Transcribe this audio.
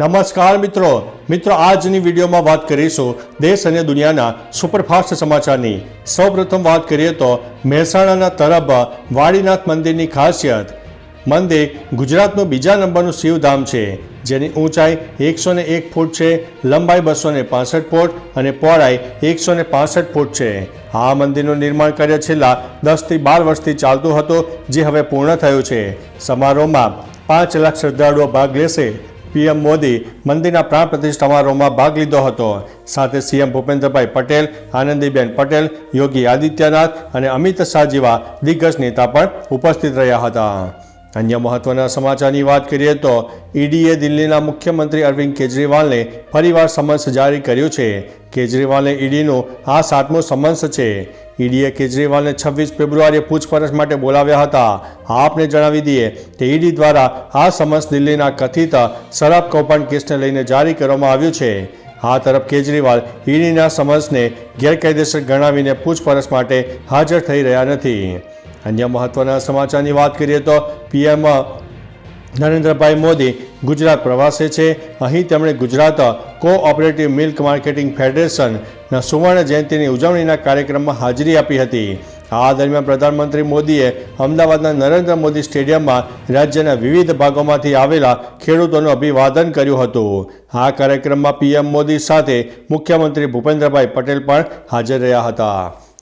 નમસ્કાર મિત્રો. મિત્રો, આજની વિડીયોમાં વાત કરીશું દેશ અને દુનિયાના સુપરફાસ્ટ સમાચારની. સૌપ્રથમ વાત કરીએ તો મહેસાણાના તરફ વાડીનાથ મંદિરની ખાસિયત. મંદિર ગુજરાતનું બીજા નંબરનું શિવધામ છે, જેની ઊંચાઈ એકસો ને એક ફૂટ છે, લંબાઈ બસો ને પાસઠ ફૂટ અને પહોળાઈ એકસો ને પાસઠ ફૂટ છે. આ મંદિરનું નિર્માણ કાર્ય છેલ્લા દસથી બાર વર્ષથી ચાલતું હતું, જે હવે પૂર્ણ થયું છે. સમારોહમાં પાંચ લાખ શ્રદ્ધાળુઓ ભાગ લેશે. પીએમ મોદી મંદિરના પ્રાણ પ્રતિષ્ઠા સમારોહમાં ભાગ લીધો હતો. સાથે સીએમ ભૂપેન્દ્રભાઈ પટેલ, આનંદીબેન પટેલ, યોગી આદિત્યનાથ અને અમિત શાહ જેવા દિગ્ગજ નેતા પણ ઉપસ્થિત રહ્યા હતા. અન્ય મહત્વના સમાચારની વાત કરીએ તો ઈડીએ દિલ્હીના મુખ્યમંત્રી અરવિંદ કેજરીવાલને ફરીવાર સમન્સ જારી કર્યું છે. કેજરીવાલને ઈડીનું આ સાતમું સમન્સ છે. ઈડીએ કેજરીવાલને છવ્વીસ ફેબ્રુઆરીએ પૂછપરછ માટે બોલાવ્યા હતા. આપને જણાવી દઈએ કે ઈડી દ્વારા આ સમન્સ દિલ્હીના કથિત શરાબ કૌભાંડ કેસને લઈને જારી કરવામાં આવ્યું છે. આ તરફ કેજરીવાલ ઈડીના સમન્સને ગેરકાયદેસર ગણાવીને પૂછપરછ માટે હાજર થઈ રહ્યા નથી. અન્ય મહત્વના સમાચારની વાત કરીએ તો પીએમ નરેન્દ્રભાઈ મોદી ગુજરાત પ્રવાસે છે. અહીં તેમણે ગુજરાત કોઓપરેટિવ મિલ્ક માર્કેટિંગ ફેડરેશનના સુવર્ણ જયંતિની ઉજવણીના કાર્યક્રમમાં હાજરી આપી હતી. આ દરમિયાન પ્રધાનમંત્રી મોદીએ અમદાવાદના નરેન્દ્ર મોદી સ્ટેડિયમમાં રાજ્યના વિવિધ ભાગોમાંથી આવેલા ખેડૂતોનું અભિવાદન કર્યું હતું. આ કાર્યક્રમમાં પીએમ મોદી સાથે મુખ્યમંત્રી ભૂપેન્દ્રભાઈ પટેલ પણ હાજર રહ્યા હતા.